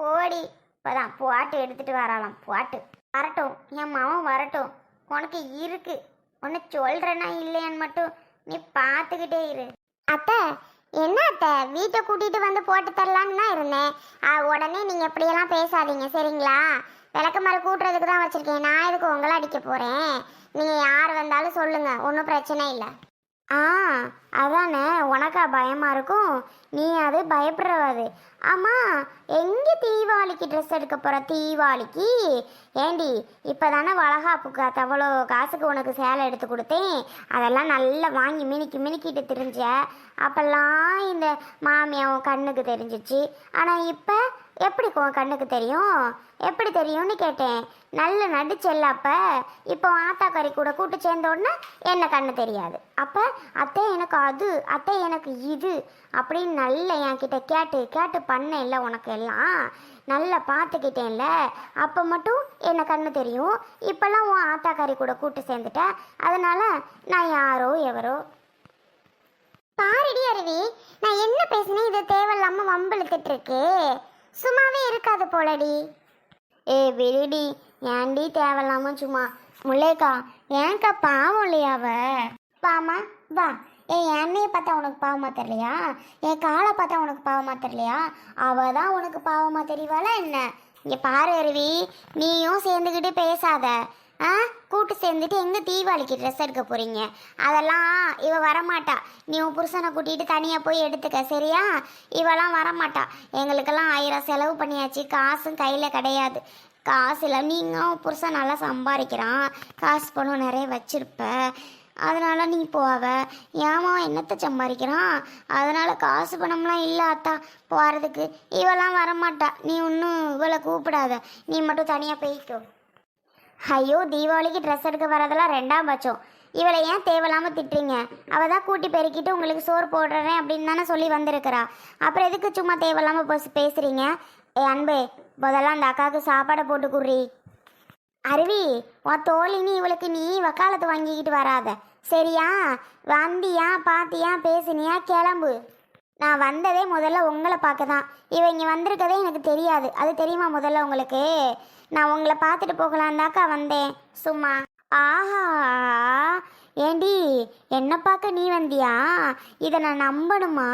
போடி. இப்போதான் போட்டு எடுத்துட்டு வரலாம் போட்டு. வரட்டும். என் மாமன் வரட்டும். உனக்கு இருக்கு. உன்னை சொல்கிறேன்னா இல்லையான்னு மட்டும் நீ பார்த்துக்கிட்டே இரு. அத்தை என்ன அத்தை? வீட்டை கூட்டிட்டு வந்து போட்டு தரலான்னு தான் இருந்தேன். உடனே நீங்க இப்படியெல்லாம் பேசாதீங்க சரிங்களா? விளக்கு மரம் கூட்டுறதுக்கு தான் வச்சிருக்கேன். நான் எதுக்கு உங்களை அடிக்க போறேன்? நீங்க யார் வந்தாலும் சொல்லுங்க. ஒன்றும் பிரச்சனை இல்லை. ஆ அதானே? உனக்கா பயமாக இருக்கும்? நீ அது பயப்படுறவாது ஆமாம் எங்கே தீபாவளிக்கு ட்ரெஸ் எடுக்க போகிற தீபாவளிக்கு? ஏண்டி இப்போ தானே வளகாப்புக்கு அவ்வளோ காசுக்கு உனக்கு சேலை எடுத்து கொடுத்தேன். அதெல்லாம் நல்லா வாங்கி மினிக்கி மினிக்கிட்டு திரிஞ்ச. அப்போல்லாம் இந்த மாமியாவும் கண்ணுக்கு தெரிஞ்சிச்சு. ஆனால் இப்போ எப்படி உன் கண்ணுக்கு தெரியும்? எப்படி தெரியும்னு கேட்டேன். நல்ல நடிச்சல்ல அப்போ. இப்போ ஆத்தாக்கறி கூட கூட்டு சேர்ந்த உடனே என்ன கண்ணு தெரியாது. அப்போ அத்தை எனக்கு அது அத்தை எனக்கு இது அப்படின்னு நல்ல என்கிட்ட கேட்டு கேட்டு பண்ணேன்ல உனக்கு எல்லாம். நல்லா பார்த்துக்கிட்டேன்ல. அப்போ மட்டும் என்ன கண்ணு தெரியும்? இப்போல்லாம் உன் ஆத்தாக்காரி கூட கூட்டு சேர்ந்துட்டேன் அதனால நான் யாரோ எவரோ? பாரடி அருவி நான் என்ன பேசினேன்? இது தேவையில்லாமல் வம்பிழுத்துட்டு இருக்கு. சும்மாவே இருக்காது போலடி. ஏ விடுடி. ஏன்டி தேவையில்லாம சும்மா முல்லேக்கா ஏன்க்கா பாவம் இல்லையா அவ? பாமா வா. ஏ எண்ணெயை பார்த்தா உனக்கு பாவமா தெரியலையா? என் காலை பார்த்தா உனக்கு பாவமா தெரியலையா? அவ தான் உனக்கு பாவமா தெரியவாளா என்ன? இங்கே பாரு அருவி. நீயும் சேர்ந்துக்கிட்டு பேசாத. ஆ? கூட்டு சேர்ந்துட்டு எங்கே தீபாவளிக்கு ட்ரெஸ் எடுக்க போகிறீங்க அதெல்லாம் இவ வரமாட்டா. நீ உன் புருஷனை கூட்டிகிட்டு தனியாக போய் எடுத்துக்க சரியா? இவெல்லாம் வரமாட்டா. எங்களுக்கெல்லாம் ஆயிரம் செலவு பண்ணியாச்சு. காசும் கையில் கிடையாது. காசு இல்லை நீங்கள் உன் புருஷன் நல்லா சம்பாதிக்கிறான். காசு பணம் நிறைய வச்சுருப்ப. அதனால் நீ போவ. ஏமா என்னத்தை சம்பாதிக்கிறான்? அதனால் காசு பணம்லாம் இல்லை அத்தா போகிறதுக்கு இவெல்லாம் வரமாட்டா. நீ ஒன்றும் இவளை கூப்பிடாத. நீ மட்டும் தனியாக போய்க்கோ. ஐயோ தீபாவளிக்கு ட்ரெஸ் எடுக்க வரதெல்லாம் ரெண்டாம் பட்சம். இவளை ஏன் தேவையில்லாம திட்டுறீங்க? அவ தான் கூட்டி பெருக்கிட்டு உங்களுக்கு சோறு போடுறேன் அப்படின்னு தானே சொல்லி வந்திருக்கிறா. அப்புறம் எதுக்கு சும்மா தேவையில்லாம பேச- பேசுறீங்க? ஏ அன்பு முதல்ல அந்த அக்காவுக்கு சாப்பாடை போட்டு குடுறி. அருவி உன் தோழினி இவளுக்கு நீ வக்காலத்து வாங்கிக்கிட்டு வராத. சரியா? வந்தியா பாத்தியா பேசுனியா? கிளம்பு. நான் வந்ததே முதல்ல உங்களை பார்க்க தான் இவ இங்கே வந்திருக்கதே எனக்கு தெரியாது. அது தெரியுமா முதல்ல உங்களுக்கு? நான் உங்களை பார்த்துட்டு போகலாம் தாக்கா வந்தேன். சும்மா. ஆஹா. ஏண்டி என்ன பார்க்க நீ வந்தியா? இதை நான் நம்பணுமா?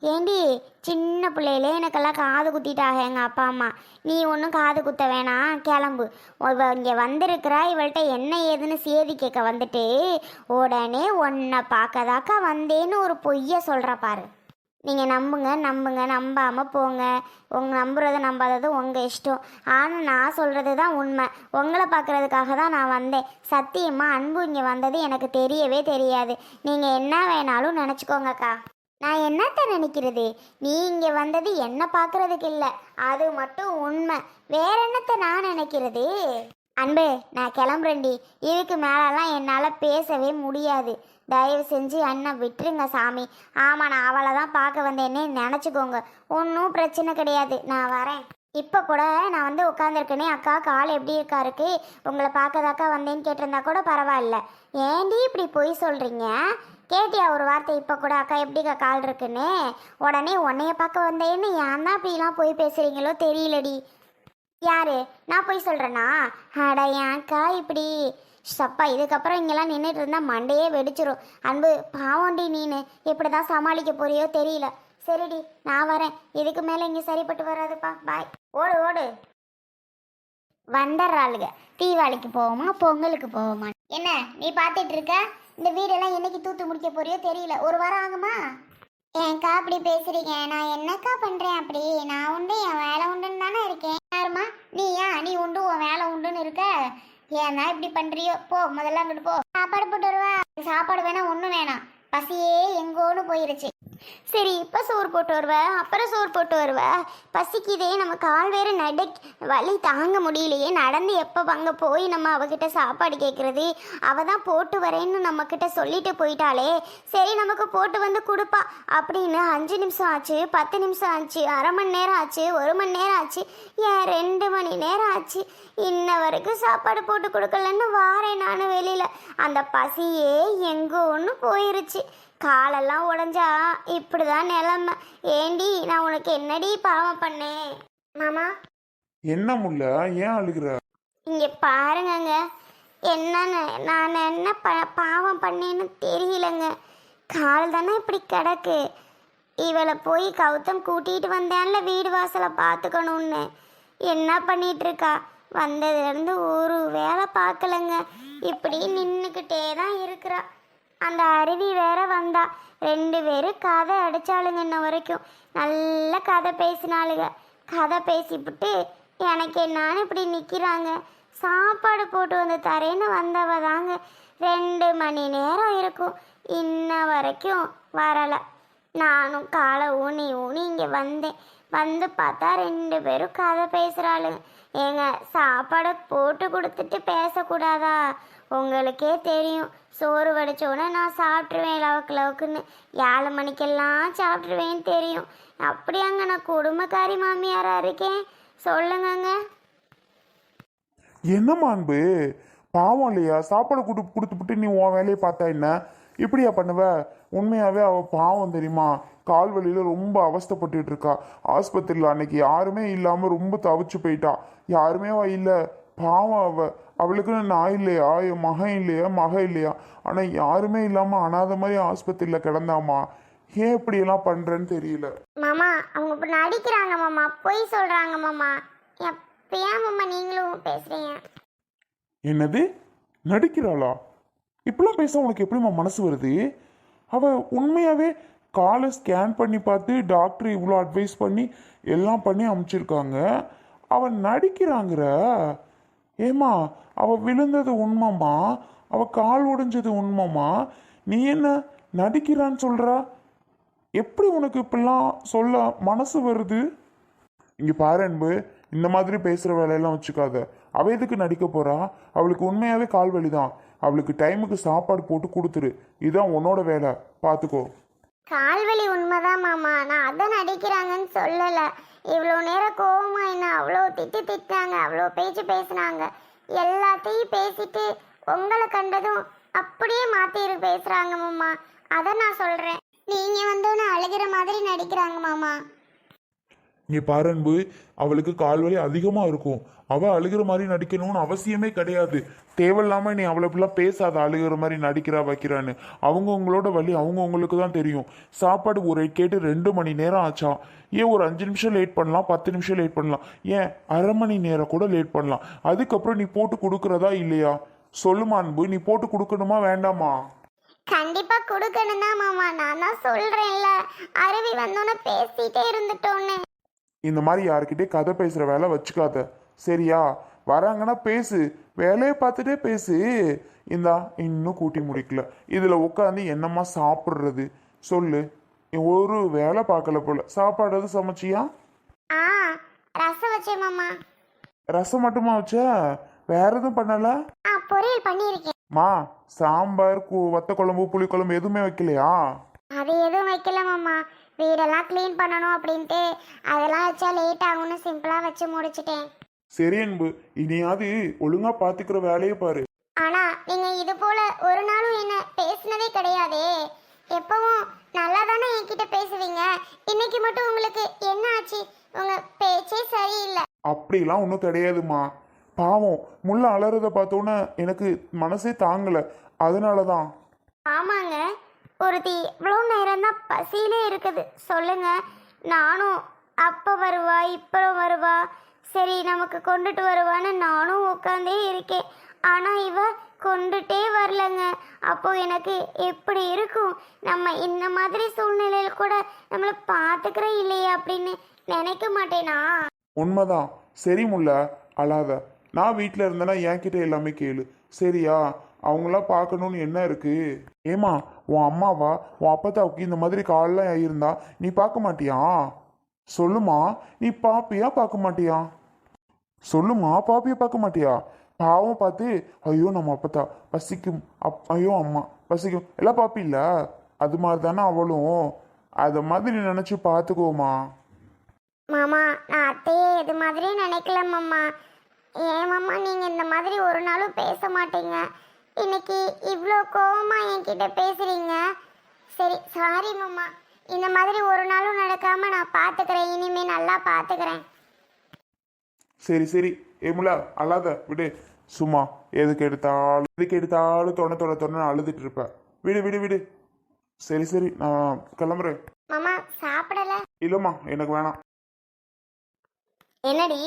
ஏண்டி சின்ன பிள்ளையிலே எனக்கெல்லாம் காது குத்திட்டாக எங்கள் அப்பா அம்மா. நீ ஒன்றும் காது குத்த வேணாம். கிளம்பு. இவ இங்கே வந்திருக்கிறா. இவள்கிட்ட என்ன ஏதுன்னு சேதி கேட்க வந்துட்டு உடனே உன்னை பார்க்கதாக்கா வந்தேன்னு ஒரு பொய்யை சொல்கிற பாரு. நீங்கள் நம்புங்க நம்புங்க நம்பாமல் போங்க. உங்க நம்புறதை நம்பாதது உங்கள் இஷ்டம். ஆனால் நான் சொல்கிறது தான் உண்மை. உங்களை பார்க்குறதுக்காக தான் நான் வந்தேன். சத்தியமாக அன்பு இங்கே வந்தது எனக்கு தெரியவே தெரியாது. நீங்கள் என்ன வேணாலும் நினச்சிக்கோங்கக்கா. நான் என்னத்த நினைக்கிறது? நீ இங்கே வந்தது என்ன பார்க்குறதுக்கு இல்லை. அது மட்டும் உண்மை. வேற என்னத்த நான் நினைக்கிறது? அன்பு நான் கிளம்புறேன்டி. இதுக்கு மேலெல்லாம் என்னால் பேசவே முடியாது. தயவு செஞ்சு அண்ணன் விட்டுருங்க சாமி. ஆமாம் நான் அவளை தான் பார்க்க வந்தேன்னே நினச்சிக்கோங்க. ஒன்றும் பிரச்சனை கிடையாது. நான் வரேன். இப்போ கூட நான் வந்து உட்காந்துருக்கேனே அக்கா கால் எப்படி இருக்கா இருக்கு? உங்களை பார்க்கதாக்கா வந்தேன்னு கேட்டிருந்தா கூட பரவாயில்ல. ஏண்டி இப்படி பொய் சொல்கிறீங்க கேட்டியா ஒரு வார்த்தை? இப்போ கூட அக்கா எப்படிக்கா கால் இருக்குன்னு? உடனே உன்னைய பார்க்க வந்தேன்னு ஏன் தான் இப்படிலாம் போய் பேசுகிறீங்களோ தெரியலடி. யாரு? நான் போய் சொல்கிறேன்னா அட ஏன்க்கா இப்படி. சப்பா இதுக்கப்புறம் இங்கெல்லாம் நின்றுட்டு இருந்தா மண்டையே வெடிச்சிரும். அன்பு பாவண்டி நீனு. எப்படி தான் சமாளிக்க போறியோ தெரியல. சரிடி நான் வரேன். இதுக்கு மேலே இங்கே சரிப்பட்டு வராதுப்பா. பாய் ஓடு ஓடு. வந்துடுறாளுங்க தீபாவளிக்கு போவோமா பொங்கலுக்கு போவோமா? என்ன நீ பார்த்துட்டு இருக்க? இந்த வீடெல்லாம் என்னைக்கு தூத்து முடிக்க போறியோ தெரியல. ஒரு வாரம் ஆகுமா? ஏன்க்கா அப்படி பேசுறீங்க? நான் என்னக்கா பண்றேன் அப்படி? நான் உண்டு என் வேலை உண்டுன்னு தானே இருக்கேன். நீ ஏன் நீ உண்டு உன் வேலை உண்டுன்னு இருக்க? ஏன்னா இப்படி பண்றியோ? போ முதல்ல அங்கிட்டு போ. சாப்பாடு போட்டு வருவா. சாப்பாடு வேணா ஒன்றும் வேணாம். பசியே எங்கோன்னு போயிருச்சு. சரி இப்போ சோறு போட்டு வருவ அப்புறம் சோறு போட்டு வருவ. பசிக்குதே நம்ம கால் வேறு நட வலி தாங்க முடியலையே. நடந்து எப்போ அங்கே போய் நம்ம அவகிட்ட சாப்பாடு கேட்குறது அவ தான் போட்டு வரேன்னு நம்மக்கிட்ட சொல்லிட்டு போயிட்டாளே. சரி நமக்கு போட்டு வந்து கொடுப்பா. அப்படின்னு அஞ்சு நிமிஷம் ஆச்சு பத்து நிமிஷம் ஆச்சு அரை மணி நேரம் ஆச்சு ஒரு மணி நேரம் ஆச்சு ஏன் ரெண்டு மணி நேரம் ஆச்சு? இன்ன வரைக்கும் சாப்பாடு போட்டு கொடுக்கலன்னு வாரேன் நான் வெளியில். அந்த பசியே எங்கோ ஒன்று போயிருச்சு. காலெல்லாம் உடஞ்சா இப்படிதான் நிலமை. ஏண்டி நான் உனக்கு என்னடி பாவம் பண்ணேன்? மாமா? என்ன முல்ல? ஏன் அழுகுற? இங்க பாருங்கங்க. என்னன்னு நான் என்ன ப பாவம் பண்ணேன்னு தெரியலங்க. கால் தானே இப்படி கிடக்கு. இவளை போய் கௌதம் கூட்டிகிட்டு வந்தேன்ல வீடு வாசலை பார்த்துக்கணும்னு. என்ன பண்ணிட்டு இருக்கா வந்ததுலேருந்து ஒரு வேலை பார்க்கலங்க. இப்படி நின்றுக்கிட்டே தான் இருக்கிறா. அந்த அருவி வேற வந்தா. ரெண்டு பேரும் கதை அடிச்சாளுங்க இன்ன வரைக்கும். நல்ல கதை பேசினாளுங்க. கதை பேசிவிட்டு எனக்கு என்னான்னு இப்படி நிற்கிறாங்க சாப்பாடு போட்டு வந்து தரேன்னு வந்தவ தாங்க. ரெண்டு மணி நேரம் இருக்கும். இன்ன வரைக்கும் வரலை. நானும் காலை ஊனி ஊனி இங்கே வந்தேன். வந்து பார்த்தா ரெண்டு பேரும் கதை பேசுகிறாளுங்க ஏங்க சாப்பாடை போட்டு கொடுத்துட்டு பேசக்கூடாதா? உங்களுக்கே தெரியும். சோறு வடிச்சோடனே நான் சாப்பிட்ருவேன் லவக்கு லவக்குன்னு. ஏழு மணிக்கெல்லாம் சாப்பிட்ருவேன்னு தெரியும். அப்படியாங்க நான் குடும்பக்காரி மாமியாராக இருக்கேன். சொல்லுங்கங்க. என்னம்மா அன்பு? பாவம் இல்லையா? சாப்பாடு கொடு கொடுத்துப்புட்டு நீ உன் வேலையை பார்த்தா என்ன? இப்படியா பண்ணுவ? உண்மையாகவே அவள் பாவம் தெரியுமா? கால் வலியில் ரொம்ப அவஸ்தைப்பட்டுட்டு இருக்கா. ஆஸ்பத்திரியில் அன்னைக்கு யாருமே இல்லாமல் ரொம்ப தவிச்சு போயிட்டா. யாருமே இல்லை. பாவம் அவ அவளுக்குன்னு நான் இல்லையா? என் மகன் இல்லையா? மக இல்லையா? ஆனா யாருமே இல்லாம அனாதை மாதிரி ஆஸ்பத்திரியில கிடந்தாமா? ஏன் இப்படியெல்லாம் பண்றேன்னு தெரியல. மாமா அவங்க இப்போ நடிக்கிறாங்க மாமா. பொய் சொல்கிறாங்க மாமா. ஏன் மாமா நீங்களும் பேசுகிறீங்க என்னது? நடிக்கிறாளா? இப்படிலாம் பேச உனக்கு எப்படிம்மா மனசு வருது? அவ உண்மையாவே காலை ஸ்கேன் பண்ணி பார்த்து டாக்டர் இவ்வளோ அட்வைஸ் பண்ணி எல்லாம் பண்ணி அமுச்சிருக்காங்க. அவ நடிக்கிறாங்கிற. ஏமா அவ விழுந்தது உண்மைமா அவ கால் உடைஞ்சது உண்மைமா நீ என்ன நடிக்கிறான்னு சொல்றா? எப்படி உனக்கு இப்படிலாம் சொல்ல மனசு வருது? இங்க பாரு அன்பு இந்த மாதிரி பேசுற வேலையெல்லாம் வச்சுக்காத. அவ எதுக்கு நடிக்க போறா? அவளுக்கு உண்மையாவே கால் வலிதான். அவளுக்கு டைமுக்கு சாப்பாடு போட்டு கொடுத்துரு. இதுதான் உன்னோட வேலை. பார்த்துக்கோ கால்வலி உண்மைதான் மாமா. நான் அதை நடிக்கிறாங்கன்னு சொல்லலை. இவ்வளோ நேரம் கோவமா என்ன? அவ்வளோ திட்டி அவ்வளோ பேச்சு பேசுனாங்க. எல்லாத்தையும் பேசிட்டு உங்களை கண்டதும் அப்படியே மாத்திரு பேசுறாங்க மாமா. அதை நான் சொல்றேன். நீங்க வந்தோன்னு அழுகிற மாதிரி நடிக்கிறாங்க மாமா. நீ பாரு அன்பு அவளுக்கு கால் வலி அதிகமாக இருக்கும். அவள் அழுகிற மாதிரி நடிக்கணும்னு அவசியமே கிடையாது. தேவையில்லாமல் நீ அவளை இப்படிலாம் பேசாத அழுகிற மாதிரி நடிக்கிறா வைக்கிறான்னு. அவங்கவுங்களோட வழி அவங்கவுங்களுக்கு தான் தெரியும். சாப்பாடு ஒரு கேட்டு ரெண்டு மணி நேரம் ஆச்சா? ஏன் ஒரு அஞ்சு நிமிஷம் லேட் பண்ணலாம் பத்து நிமிஷம் லேட் பண்ணலாம்? ஏன் அரை மணி நேரம் கூட லேட் பண்ணலாம்? அதுக்கப்புறம் நீ போட்டு கொடுக்குறதா இல்லையா? சொல்லுமா அன்பு நீ போட்டு கொடுக்கணுமா வேண்டாமா? கண்டிப்பா கொடுக்கணும் தான் மாமா. நான் தான் சொல்றேன்ல. அருவி வந்தோன்னு பேசிட்டே இருந்துட்டோன்னு. இந்த மாதிரி யாருக்கிட்டே கதை பேசுற வேலை வச்சுக்காத. சரியா? வராங்கன்னா பேசு. வேலையை பார்த்துட்டே பேசு. இந்தா இன்னும் கூட்டி முடிக்கல. இதுல உட்காந்து என்னம்மா சாப்பிட்றது? சொல்லு. ஒரு வேலை பார்க்கல போல. சாப்பாடு எதுவும் சமைச்சியா? ஆ ரசம் வச்சேன் மாமா. ரசம் மட்டுமா வச்ச? வேற எதுவும் பண்ணல? ஆ பொரியல் பண்ணியிருக்கேன். மா சாம்பார் வத்த குழம்பு புளி குழம்பு எதுவுமே வைக்கலையா? அது எதுவும் வைக்கல மாமா. வீடெல்லாம் க்ளீன் பண்ணணும் அப்படின்ட்டு. அதெல்லாம் வச்சா லேட் ஆகும்னு சிம்பிளாக வச்சு முடிச்சிட்டேன். சரி அன்பு இனியாவது ஒழுங்கா பாத்துக்கிற வேலையை பாரு. ஆனா நீங்க இது போல ஒரு நாளும் என்ன பேசினதே கிடையாதே. எப்பவும் நல்லா தானே என்கிட்ட பேசுவீங்க? இன்னைக்கு மட்டும் உங்களுக்கு என்ன ஆச்சு? உங்க பேச்சே சரியில்லை. அப்படிலாம் ஒன்றும் கிடையாதுமா பாவம் முள்ள அலறத பார்த்தோன்னே எனக்கு மனசே தாங்கல. அதனால தான் ஆமாங்க. ஒருத்தி இவ்வளோ நேரம் தான் பசியிலே இருக்குது. சொல்லுங்க. நானும் அப்போ வருவா இப்போ வருவா. சரி நமக்கு கொண்டுட்டு வருவான்னு நானும் உட்காந்தே இருக்கேன். ஆனால் இவ கொண்டுட்டே வரலங்க. அப்போ எனக்கு எப்படி இருக்கும்? நம்ம இந்த மாதிரி சூழ்நிலையில் கூட நம்மளை பார்த்துக்கிற இல்லையே அப்படின்னு நினைக்க மாட்டேனா? உண்மைதான். சரி முல்ல அழாத. நான் வீட்டில் இருந்தேன்னா என்கிட்ட எல்லாமே கேளு. சரியா? அவங்களாம் பார்க்கணுன்னு என்ன இருக்குது ஏமா உன் அம்மாவா உன் அப்பத்தாவுக்கு இந்த மாதிரி கால்லாம் இருந்தா நீ பார்க்க மாட்டியா? சொல்லுமா நீ பாப்பியா பார்க்க மாட்டியா? சொல்லுமா பாப்பியா பார்க்க மாட்டியா? பாவம் பார்த்து ஐயோ நம்ம அப்பத்தா பசிக்கும் அப் ஐயோ அம்மா பசிக்கும். எல்லாம் பாப்பில்ல அது மாதிரி தானே அவளும். அதை மாதிரி நினச்சி பார்த்துக்கோமா. மாமா நான் அத்தையே இது மாதிரி நினைக்கல மாமா. ஏன் மாமா நீங்கள் இந்த மாதிரி ஒரு நாளும் பேச மாட்டீங்க. இன்னைக்கு இவ்வளோ கோவமா என்கிட்ட பேசுறீங்க? சரி சாரி மாமா. இந்த மாதிரி ஒரு நாளும் நடக்காம நான் பார்த்துக்கிறேன் இனிமே நல்லா பார்த்துக்கிறேன் சரி சரி. ஏமுலா அழாத. விடு. சும்மா. எதுக்கு எடுத்தாலும் எதுக்கு எடுத்தாலும் தொண தொண தொண்ணு அழுதுட்டு இருப்ப. விடு விடு விடு. சரி சரி. நான் கிளம்புறேன். மாமா சாப்பிடல. இல்லைம்மா எனக்கு வேணாம். என்னடி?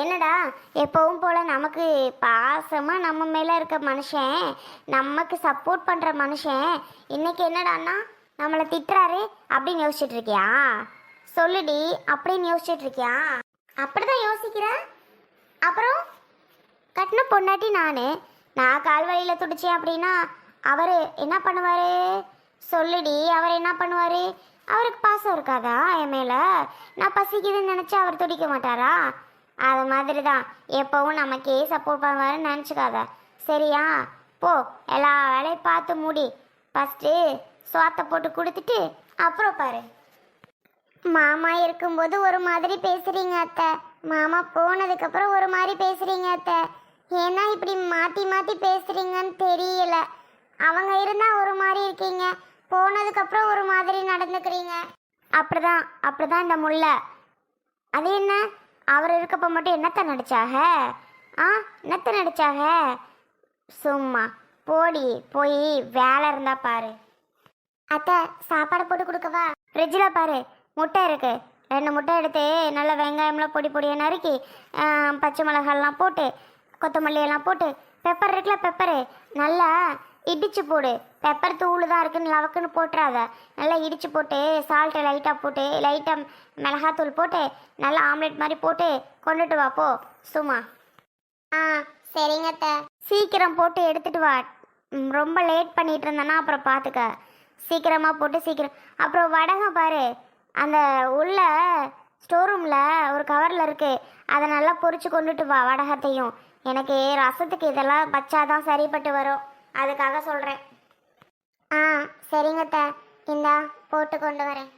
என்னடா எப்பவும் போல நமக்கு பாசமாக நம்ம மேலே இருக்க மனுஷன் நமக்கு சப்போர்ட் பண்ணுற மனுஷன் இன்னைக்கு என்னடான்னா நம்மளை திட்டுறாரு அப்படின்னு யோசிச்சுட்டு இருக்கியா? சொல்லுடி அப்படின்னு யோசிச்சுட்டு இருக்கியா? அப்படிதான் யோசிக்கிறேன் அப்புறம் கட்டின பொண்டாட்டி நான் நான் கால்வழியில் துடிச்சேன் அப்படின்னா அவர் என்ன பண்ணுவார்? சொல்லுடி அவர் என்ன பண்ணுவார்? அவருக்கு பாசம் இருக்காதா என் மேலே? நான் பசிக்குதுன்னு நினச்சி அவர் துடிக்க மாட்டாரா? அது மாதிரி தான் எப்போவும் நமக்கே சப்போர்ட் பண்ணுவாருன்னு நினச்சிக்காத. சரியா? போ எல்லா வேலையும் பார்த்து மூடி. ஃபஸ்ட்டு சோத்தை போட்டு கொடுத்துட்டு அப்புறம் பாரு. மாமா இருக்கும்போது ஒரு மாதிரி பேசுறீங்க அத்தை. மாமா போனதுக்கப்புறம் ஒரு மாதிரி பேசுகிறீங்க அத்தை. ஏன்னா இப்படி மாற்றி மாற்றி பேசுகிறீங்கன்னு தெரியல. அவங்க இருந்தால் ஒரு மாதிரி இருக்கீங்க. போனதுக்கப்புறம் ஒரு மாதிரி நடந்துக்கிறீங்க. அப்படிதான் அப்படிதான் இந்த முல்லை. அது என்ன? அவர் இருக்கப்ப மட்டும் என்னத்த நடிச்சாக? ஆ என்னத்த நடிச்சாக? சும்மா போடி போய் வேலை இருந்தா பாரு. அத்தை சாப்பாடு போட்டு கொடுக்கவா ஃப்ரிட்ஜில் பாரு முட்டை இருக்கு. ரெண்டு முட்டை எடுத்து நல்லா வெங்காயம்லாம் பொடி பொடியாக நறுக்கி பச்சை மிளகாலாம் போட்டு கொத்தமல்லி எல்லாம் போட்டு பெப்பர் இருக்குல்ல பெப்பரு நல்லா இடிச்சு போடு. பெப்பர் தூள் தான் இருக்குன்னு லவக்குன்னு போட்டுறாத. நல்லா இடித்து போட்டு சால்ட்டை லைட்டாக போட்டு லைட்டாக மிளகாத்தூள் போட்டு நல்லா ஆம்லெட் மாதிரி போட்டு கொண்டுட்டு வா போ. சும்மா. ஆ சரிங்க அத்தை. சீக்கிரம் போட்டு எடுத்துட்டு வா. ரொம்ப லேட் பண்ணிட்டு இருந்தேன்னா அப்புறம் பார்த்துக்க சீக்கிரமாக போட்டு சீக்கிரம். அப்புறம் வடகம் பாரு. அந்த உள்ள ஸ்டோர் ரூமில் ஒரு கவரில் இருக்குது அதை நல்லா பொறிச்சு கொண்டுட்டு வா வடகத்தையும். எனக்கு ரசத்துக்கு இதெல்லாம் வச்சாதான் சரிப்பட்டு வரும். அதுக்காக சொல்கிறேன் ஆ சரிங்க த இந்தா போட்டு கொண்டு வரேன்.